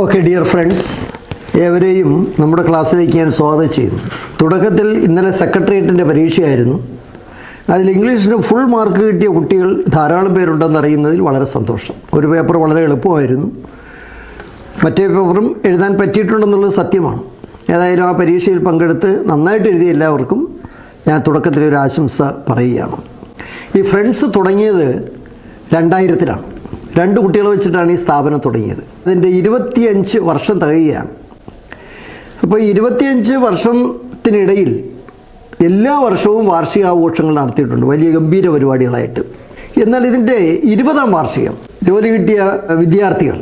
Okay dear friends ഏവരെയും നമ്മുടെ ക്ലാസ്സിലേക്ക് ഞാൻ സ്വാഗതം ചെയ്യുന്നു. തുടക്കത്തിൽ ഇന്നലെ സെക്രട്ടേറിയറ്റിന്റെ പരീക്ഷയായിരുന്നു. അതിൽ ഇംഗ്ലീഷിന് ഫുൾ മാർക്ക് കിട്ടിയ കുട്ടികൾ ധാരാളം പേരുണ്ടെന്ന് അറിയുന്നതിൽ വളരെ സന്തോഷം. ഒരു പേപ്പർ വളരെ എളുപ്പമായിരുന്നു. മറ്റേ പേപ്പറും എഴുതാൻ പറ്റിയിട്ടുണ്ടെന്നുള്ളത് സത്യമാണ്. ഏതായാലും ആ പരീക്ഷയിൽ പങ്കെടുത്ത് നന്നായിട്ട് എഴുതിയ എല്ലാവർക്കും ഞാൻ തുടക്കത്തിൽ ഒരു ആശംസ പറയുകയാണ്. ഈ ഫ്രണ്ട്സ് തുടങ്ങിയത് രണ്ടായിരത്തിലാണ്. രണ്ട് കുട്ടികളെ വെച്ചിട്ടാണ് ഈ സ്ഥാപനം തുടങ്ങിയത്. അതിന്റെ ഇരുപത്തിയഞ്ച് വർഷം തികയുകയാണ്. അപ്പോൾ ഇരുപത്തിയഞ്ച് വർഷത്തിനിടയിൽ എല്ലാ വർഷവും വാർഷികാഘോഷങ്ങൾ നടത്തിയിട്ടുണ്ട്. വലിയ ഗംഭീര പരിപാടികളായിട്ട്. എന്നാൽ ഇതിന്റെ ഇരുപതാം വാർഷികം ജോലി കിട്ടിയ വിദ്യാർത്ഥികൾ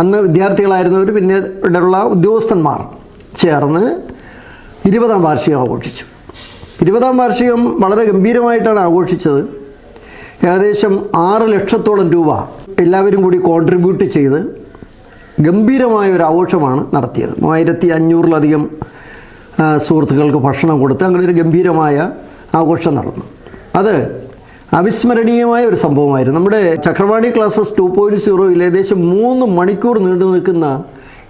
അന്ന് വിദ്യാർത്ഥികളായിരുന്നവർ പിന്നെ ഇവിടെയുള്ള ഉദ്യോഗസ്ഥന്മാർ ചേർന്ന് ഇരുപതാം വാർഷികം ആഘോഷിച്ചു. ഇരുപതാം വാർഷികം വളരെ ഗംഭീരമായിട്ടാണ് ആഘോഷിച്ചത്. ഏകദേശം ആറ് ലക്ഷത്തോളം രൂപ എല്ലാവരും കൂടി കോൺട്രിബ്യൂട്ട് ചെയ്ത് ഗംഭീരമായ ഒരു ആഘോഷമാണ് നടത്തിയത്. മൂവായിരത്തി അഞ്ഞൂറിലധികം സുഹൃത്തുക്കൾക്ക് ഭക്ഷണം കൊടുത്ത് അങ്ങനെ ഒരു ഗംഭീരമായ ആഘോഷം നടന്നു. അത് അവിസ്മരണീയമായ ഒരു സംഭവമായിരുന്നു. നമ്മുടെ ചക്രവാണി ക്ലാസ്സസ് ടു പോയിന്റ് സീറോയിൽ ഏകദേശം മൂന്ന് മണിക്കൂർ നീണ്ടു നിൽക്കുന്ന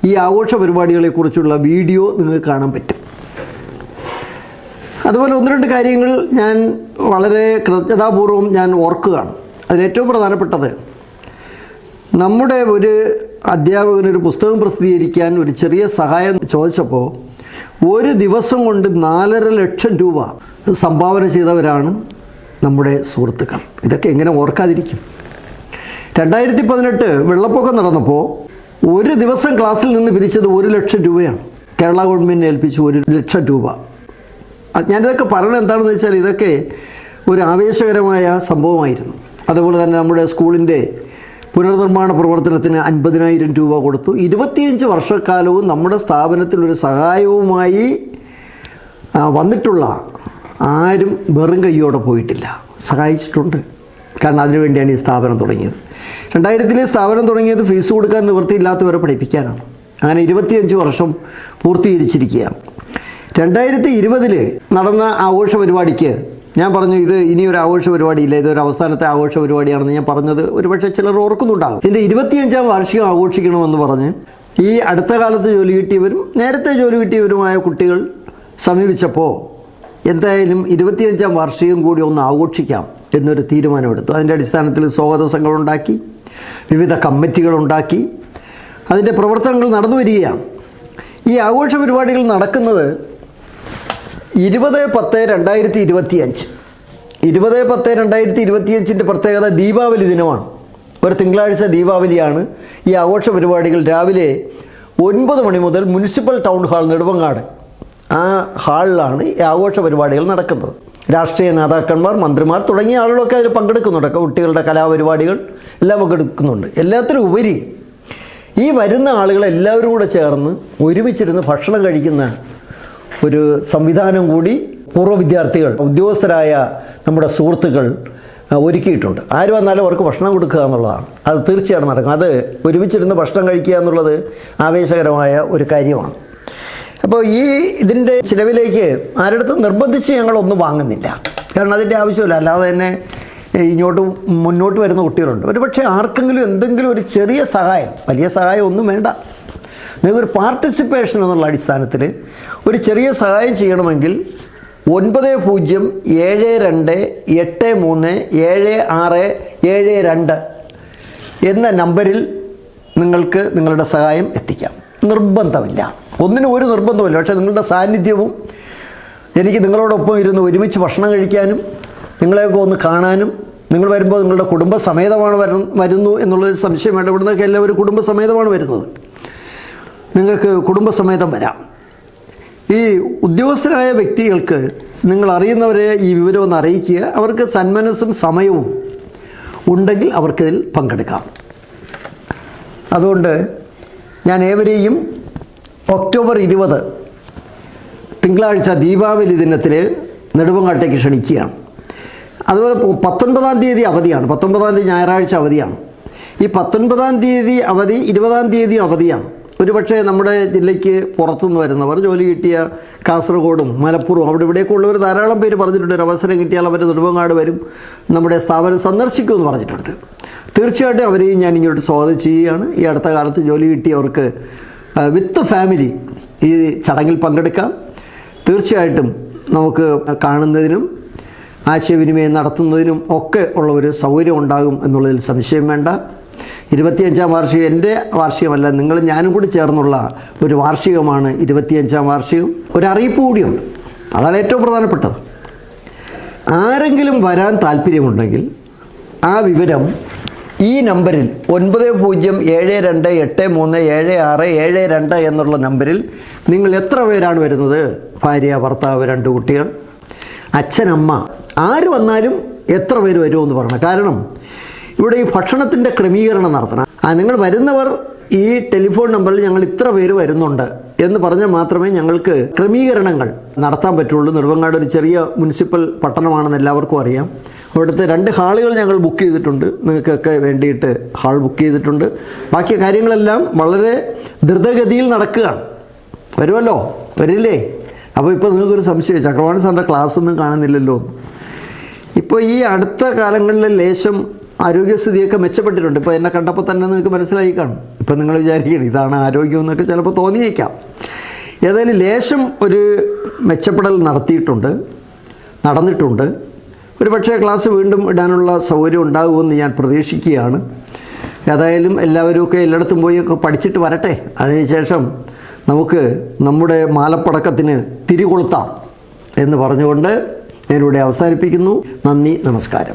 ഈ ആഘോഷ പരിപാടികളെക്കുറിച്ചുള്ള വീഡിയോ നിങ്ങൾക്ക് കാണാൻ പറ്റും. അതുപോലെ ഒന്ന് രണ്ട് കാര്യങ്ങൾ ഞാൻ വളരെ കൃത്യതാപൂർവം ഞാൻ ഓർക്കുകയാണ്. അതിലേറ്റവും പ്രധാനപ്പെട്ടത് നമ്മുടെ ഒരു അധ്യാപകന് ഒരു പുസ്തകം പ്രസിദ്ധീകരിക്കാൻ ഒരു ചെറിയ സഹായം ചോദിച്ചപ്പോൾ ഒരു ദിവസം കൊണ്ട് നാലര ലക്ഷം രൂപ സംഭാവന ചെയ്തവരാണ് നമ്മുടെ സുഹൃത്തുക്കൾ. ഇതൊക്കെ എങ്ങനെ ഓർക്കാതിരിക്കും? രണ്ടായിരത്തി പതിനെട്ട് വെള്ളപ്പൊക്കം നടന്നപ്പോൾ ഒരു ദിവസം ക്ലാസ്സിൽ നിന്ന് പിരിച്ചത് ഒരു ലക്ഷം രൂപയാണ്. കേരള ഗവൺമെന്റിനെ ഏൽപ്പിച്ചു ഒരു ലക്ഷം രൂപ. ഞാനിതൊക്കെ പറയണത് എന്താണെന്ന് വെച്ചാൽ ഇതൊക്കെ ഒരു ആവേശകരമായ സംഭവമായിരുന്നു. അതുപോലെ തന്നെ നമ്മുടെ സ്കൂളിന്റെ പുനർനിർമ്മാണ പ്രവർത്തനത്തിന് അൻപതിനായിരം രൂപ കൊടുത്തു. ഇരുപത്തിയഞ്ച് വർഷക്കാലവും നമ്മുടെ സ്ഥാപനത്തിൽ ഒരു സഹായവുമായി വന്നിട്ടുള്ള ആരും വെറും കൈയോടെ പോയിട്ടില്ല. സഹായിച്ചിട്ടുണ്ട്. കാരണം അതിനുവേണ്ടിയാണ് ഈ സ്ഥാപനം തുടങ്ങിയത്. രണ്ടായിരത്തിലെ സ്ഥാപനം തുടങ്ങിയത് ഫീസ് കൊടുക്കാൻ നിവൃത്തിയില്ലാത്തവരെ പഠിപ്പിക്കാനാണ്. അങ്ങനെ ഇരുപത്തിയഞ്ച് വർഷം പൂർത്തീകരിച്ചിരിക്കുകയാണ്. രണ്ടായിരത്തി ഇരുപതിൽ നടന്ന ആഘോഷ പരിപാടിക്ക് ഞാൻ പറഞ്ഞു ഇത് ഇനി ഒരു ആഘോഷ പരിപാടിയില്ല ഇതൊരു അവസാനത്തെ ആഘോഷ പരിപാടിയാണെന്ന് ഞാൻ പറഞ്ഞത് ഒരുപക്ഷെ ചിലർ ഓർക്കുന്നുണ്ടാകും. ഇതിന്റെ ഇരുപത്തിയഞ്ചാം വാർഷികം ആഘോഷിക്കണമെന്ന് പറഞ്ഞ് ഈ അടുത്ത കാലത്ത് ജോലി കിട്ടിയവരും നേരത്തെ ജോലി കിട്ടിയവരുമായ കുട്ടികൾ സമീപിച്ചപ്പോൾ എന്തായാലും ഇരുപത്തിയഞ്ചാം വാർഷികം കൂടി ഒന്ന് ആഘോഷിക്കാം എന്നൊരു തീരുമാനമെടുത്തു. അതിന്റെ അടിസ്ഥാനത്തിൽ സ്വാഗത സംഘങ്ങളുണ്ടാക്കി വിവിധ കമ്മിറ്റികളുണ്ടാക്കി അതിന്റെ പ്രവർത്തനങ്ങൾ നടന്നു വരികയാണ്. ഈ ആഘോഷ പരിപാടികൾ നടക്കുന്നത് ഇരുപത് പത്ത് രണ്ടായിരത്തി ഇരുപത്തി അഞ്ച് ഇരുപത് പത്ത് രണ്ടായിരത്തി ഇരുപത്തിയഞ്ചിന്റെ പ്രത്യേകത ദീപാവലി ദിനമാണ്. ഒരു തിങ്കളാഴ്ച ദീപാവലിയാണ് ഈ ആഘോഷ പരിപാടികൾ രാവിലെ ഒൻപത് മണി മുതൽ മുനിസിപ്പൽ ടൗൺ ഹാൾ നെടുവങ്ങാട് ആ ഹാളിലാണ് ഈ ആഘോഷ പരിപാടികൾ നടക്കുന്നത്. രാഷ്ട്രീയ നേതാക്കന്മാർ മന്ത്രിമാർ തുടങ്ങിയ ആളുകളൊക്കെ അതിൽ പങ്കെടുക്കുന്നുണ്ട്. കുട്ടികളുടെ കലാപരിപാടികൾ എല്ലാം പങ്കെടുക്കുന്നുണ്ട്. എല്ലാത്തിനും ഉപരി ഈ വരുന്ന ആളുകളെല്ലാവരും കൂടെ ചേർന്ന് ഒരുമിച്ചിരുന്ന് ഭക്ഷണം കഴിക്കുന്ന ഒരു സംവിധാനം കൂടി പൂർവ വിദ്യാർത്ഥികൾ ഉദ്യോഗസ്ഥരായ നമ്മുടെ സുഹൃത്തുക്കൾ ഒരുക്കിയിട്ടുണ്ട്. ആര് വന്നാലും അവർക്ക് ഭക്ഷണം കൊടുക്കുക എന്നുള്ളതാണ്. അത് തീർച്ചയായിട്ടും നടക്കും. അത് ഒരുമിച്ചിരുന്ന് ഭക്ഷണം കഴിക്കുക എന്നുള്ളത് ആവേശകരമായ ഒരു കാര്യമാണ്. അപ്പോൾ ഈ ഇതിന്റെ ചിലവിലേക്ക് ആരുടെ നിർബന്ധിച്ച് ഞങ്ങളൊന്നും വാങ്ങുന്നില്ല. കാരണം അതിന്റെ ആവശ്യമില്ല. അല്ലാതെ തന്നെ ഇങ്ങോട്ട് മുന്നോട്ട് വരുന്ന കുട്ടികളുണ്ട്. ഒരു പക്ഷേ ആർക്കെങ്കിലും എന്തെങ്കിലും ഒരു ചെറിയ സഹായം വലിയ സഹായം ഒന്നും വേണ്ട. നിങ്ങൾക്കൊരു പാർട്ടിസിപ്പേഷൻ എന്നുള്ള അടിസ്ഥാനത്തിൽ ഒരു ചെറിയ സഹായം ചെയ്യണമെങ്കിൽ ഒൻപത് പൂജ്യം ഏഴ് രണ്ട് എട്ട് മൂന്ന് ഏഴ് ആറ് ഏഴ് രണ്ട് എന്ന നമ്പറിൽ നിങ്ങൾക്ക് നിങ്ങളുടെ സഹായം എത്തിക്കാം. നിർബന്ധമില്ല. ഒന്നിനും ഒരു നിർബന്ധമില്ല പക്ഷേ നിങ്ങളുടെ സാന്നിധ്യവും എനിക്ക് നിങ്ങളോടൊപ്പം ഇരുന്ന് ഒരുമിച്ച് ഭക്ഷണം കഴിക്കാനും നിങ്ങളെയൊക്കെ ഒന്ന് കാണാനും നിങ്ങൾ വരുമ്പോൾ നിങ്ങളുടെ കുടുംബസമേതമാണ് വരുന്നു എന്നുള്ളൊരു സംശയം വേണ്ട ഇവിടുന്നൊക്കെ എല്ലാവരും കുടുംബസമേതമാണ് വരുന്നത്. നിങ്ങൾക്ക് കുടുംബസമേതം വരാം. ഈ ഉദ്യോഗസ്ഥരായ വ്യക്തികൾക്ക് നിങ്ങൾ അറിയുന്നവരെ ഈ വിവരം ഒന്ന് അറിയിക്കുക. അവർക്ക് സന്മനസ്സും സമയവും ഉണ്ടെങ്കിൽ അവർക്കിതിൽ പങ്കെടുക്കാം. അതുകൊണ്ട് ഞാൻ ഏവരെയും ഒക്ടോബർ ഇരുപത് തിങ്കളാഴ്ച ദീപാവലി ദിനത്തിൽ നെടുവങ്ങാട്ടേക്ക് ക്ഷണിക്കുകയാണ്. അതുപോലെ പത്തൊൻപതാം തീയതി അവധിയാണ്. പത്തൊൻപതാം തീയതി ഞായറാഴ്ച അവധിയാണ്. ഈ പത്തൊൻപതാം തീയതി അവധി ഇരുപതാം തീയതി അവധിയാണ്. ഒരുപക്ഷെ നമ്മുടെ ജില്ലയ്ക്ക് പുറത്തുനിന്ന് വരുന്നവർ ജോലി കിട്ടിയ കാസർഗോഡും മലപ്പുറവും അവിടെ ഇവിടെയൊക്കെ ഉള്ളവർ ധാരാളം പേര് പറഞ്ഞിട്ടുണ്ട്. ഒരു അവസരം കിട്ടിയാൽ അവർ നെടുമ്പങ്ങാട് വരും. നമ്മുടെ സ്ഥാപനം സന്ദർശിക്കുമെന്ന് പറഞ്ഞിട്ടുണ്ട്. തീർച്ചയായിട്ടും അവരെയും ഞാൻ ഇങ്ങോട്ട് സ്വാഗതം ചെയ്യുകയാണ്. ഈ അടുത്ത കാലത്ത് ജോലി കിട്ടിയവർക്ക് വിത്ത് ഫാമിലി ഈ ചടങ്ങിൽ പങ്കെടുക്കാം. തീർച്ചയായിട്ടും നമുക്ക് കാണുന്നതിനും ആശയവിനിമയം നടത്തുന്നതിനും ഒക്കെ ഉള്ള ഒരു സൗകര്യം ഉണ്ടാകും എന്നുള്ളതിൽ സംശയം വേണ്ട. ഇരുപത്തിയഞ്ചാം വാർഷികം എന്റെ വാർഷികമല്ല നിങ്ങൾ ഞാനും കൂടി ചേർന്നുള്ള ഒരു വാർഷികമാണ് ഇരുപത്തിയഞ്ചാം വാർഷികം. ഒരറിയിപ്പ് കൂടിയുണ്ട്. അതാണ് ഏറ്റവും പ്രധാനപ്പെട്ടത്. ആരെങ്കിലും വരാൻ താല്പര്യമുണ്ടെങ്കിൽ ആ വിവരം ഈ നമ്പറിൽ ഒൻപത് പൂജ്യം ഏഴ് രണ്ട് എട്ട് മൂന്ന് ഏഴ് ആറ് ഏഴ് രണ്ട് എന്നുള്ള നമ്പറിൽ നിങ്ങൾ എത്ര പേരാണ് വരുന്നത്? ഭാര്യ ഭർത്താവ് രണ്ട് കുട്ടികൾ. അച്ഛനമ്മ. ആര് വന്നാലും എത്ര പേര് വരുമെന്ന് പറയണം. കാരണം ഇവിടെ ഈ ഭക്ഷണത്തിന്റെ ക്രമീകരണം നടത്തണം. ആ നിങ്ങൾ വരുന്നവർ ഈ ടെലിഫോൺ നമ്പറിൽ ഞങ്ങൾ ഇത്ര പേര് വരുന്നുണ്ട് എന്ന് പറഞ്ഞാൽ മാത്രമേ ഞങ്ങൾക്ക് ക്രമീകരണങ്ങൾ നടത്താൻ പറ്റുള്ളൂ. നെടുവങ്ങാട് ഒരു ചെറിയ മുനിസിപ്പൽ പട്ടണമാണെന്ന് എല്ലാവർക്കും അറിയാം. അവിടുത്തെ രണ്ട് ഹാളുകൾ ഞങ്ങൾ ബുക്ക് ചെയ്തിട്ടുണ്ട്. നിങ്ങൾക്കൊക്കെ വേണ്ടിയിട്ട് ഹാൾ ബുക്ക് ചെയ്തിട്ടുണ്ട്. ബാക്കി കാര്യങ്ങളെല്ലാം വളരെ ദ്രുതഗതിയിൽ നടക്കുകയാണ്. വരുമല്ലോ? വരില്ലേ? അപ്പോൾ ഇപ്പോൾ നിങ്ങൾക്കൊരു സംശയം ചക്രവാണി സാറിന്റെ ക്ലാസ് ഒന്നും കാണുന്നില്ലല്ലോ ഇപ്പോൾ ഈ അടുത്ത കാലങ്ങളിലെ ലേശം ആരോഗ്യസ്ഥിതിയൊക്കെ മെച്ചപ്പെട്ടിട്ടുണ്ട്. ഇപ്പോൾ എന്നെ കണ്ടപ്പോൾ തന്നെ നിങ്ങൾക്ക് മനസ്സിലായി കാണും. ഇപ്പം നിങ്ങൾ വിചാരിക്കണം ഇതാണ് ആരോഗ്യം എന്നൊക്കെ ചിലപ്പോൾ തോന്നിയേക്കാം. ഏതായാലും ലേശം ഒരു മെച്ചപ്പെടൽ നടത്തിയിട്ടുണ്ട് നടന്നിട്ടുണ്ട്. ഒരു പക്ഷേ ക്ലാസ് വീണ്ടും ഇടാനുള്ള സൗകര്യം ഉണ്ടാകുമെന്ന് ഞാൻ പ്രതീക്ഷിക്കുകയാണ്. ഏതായാലും എല്ലാവരുമൊക്കെ എല്ലായിടത്തും പോയി ഒക്കെ പഠിച്ചിട്ട് വരട്ടെ. അതിനുശേഷം നമുക്ക് നമ്മുടെ മാലപ്പടക്കത്തിന് തിരികൊളുത്താം എന്ന് പറഞ്ഞുകൊണ്ട് ഞാനിവിടെ അവസാനിപ്പിക്കുന്നു. നന്ദി നമസ്കാരം.